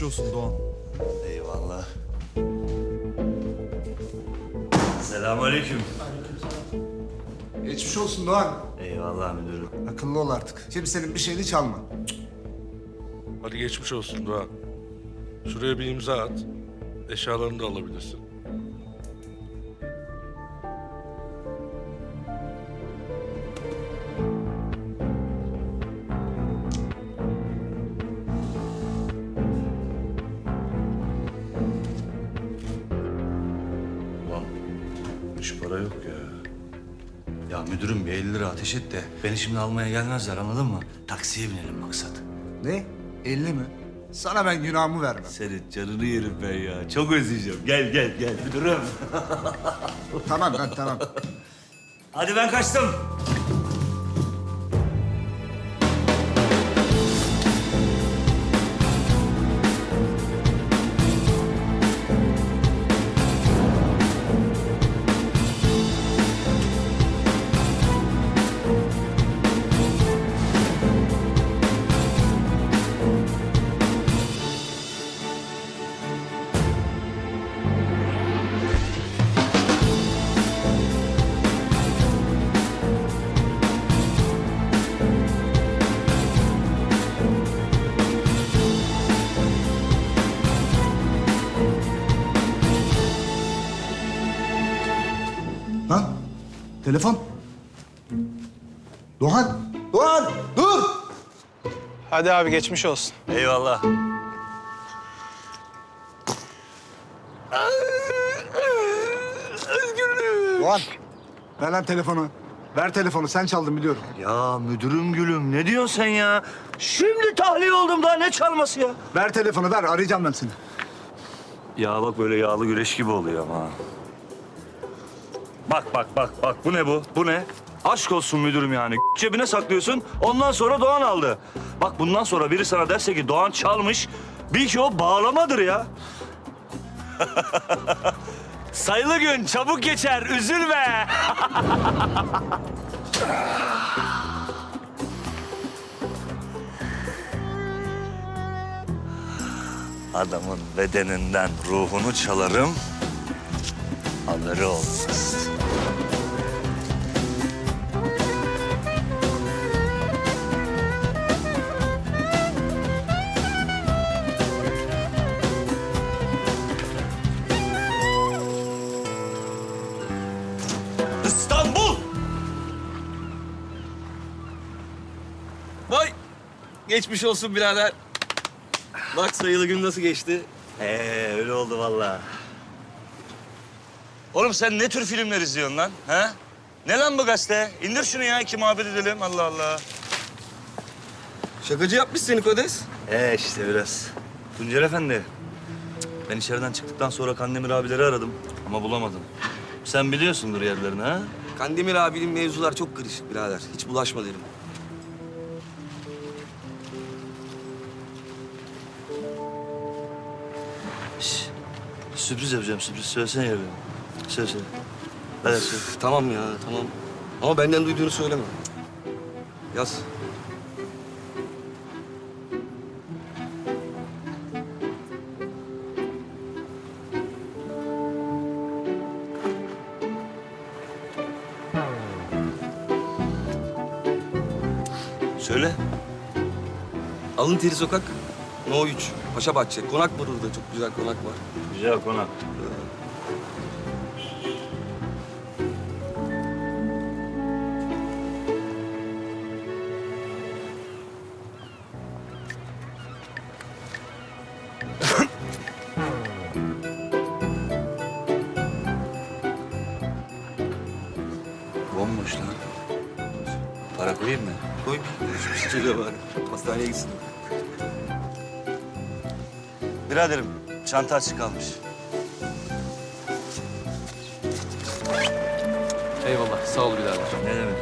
Geçmiş olsun Doğan. Eyvallah. Selamünaleyküm. Geçmiş olsun Doğan. Eyvallah müdürüm. Akıllı ol artık. Kimsenin bir şeyini çalma. Hadi geçmiş olsun Doğan. Şuraya bir imza at. Eşyalarını da alabilirsin. Şu para yok ya. Ya müdürüm bir 50 lira ateş et de beni şimdi almaya gelmezler anladın mı? Taksiye binelim maksat. Ne? 50 mi? Sana ben günahımı vermem. Senin canını yerim ben ya. Çok özleyeceğim. Gel gel gel müdürüm. tamam ben tamam. Hadi ben kaçtım. Lan telefon. Doğan. Doğan dur. Hadi abi geçmiş olsun. Eyvallah. Doğan. Ver lan telefonu. Ver telefonu sen çaldın biliyorum. Ya müdürüm gülüm ne diyorsun sen ya? Şimdi tahliye oldum daha ne çalması ya? Ver telefonu ver arayacağım ben seni. Ya bak böyle yağlı güreş gibi oluyor ama. Bak bak bak bak bu ne bu? Bu ne? Aşk olsun müdürüm yani. Cebine saklıyorsun ondan sonra Doğan aldı. Bak bundan sonra biri sana derse ki Doğan çalmış. Bil ki o bağlamadır ya. Sayılı gün çabuk geçer üzülme. Adamın bedeninden ruhunu çalarım. Haberi olmaz. İstanbul! Vay! Geçmiş olsun birader. Bak sayılı gün nasıl geçti. Ee, öyle oldu vallahi. Oğlum sen ne tür filmler izliyorsun lan? Ha? Ne lan bu gazete? İndir şunu ya, iki muhabbet edelim. Allah Allah. Şakacı yapmış seni Kodes. Ee işte biraz. Tuncer Efendi. Ben içeriden çıktıktan sonra Kandemir abileri aradım ama bulamadım. Sen biliyorsundur yerlerini ha? Kandemir abinin mevzular çok karışık birader. Hiç bulaşma derim. Şş, sürpriz yapacağım sürpriz. Söylesene yerlerini. Söyle söyle. Hadi söyle. Tamam ya tamam. Ama benden duyduğunu söyleme. Yaz. Söyle. Alın Teri Sokak. No 3. Paşa Bahçe. Konak var orada. Çok güzel konak var. Güzel konak. Bomboş lan. Para koyayım mı? Koy bir şöyle var. Hastaneye gitsin. Biraderim, çanta açık kalmış. Eyvallah. Sağ ol birader. Ne demek?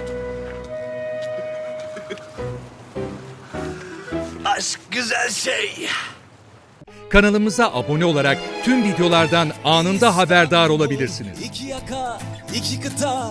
Aşk güzel şey. Kanalımıza abone olarak tüm videolardan anında haberdar olabilirsiniz. İki yaka, iki kıta,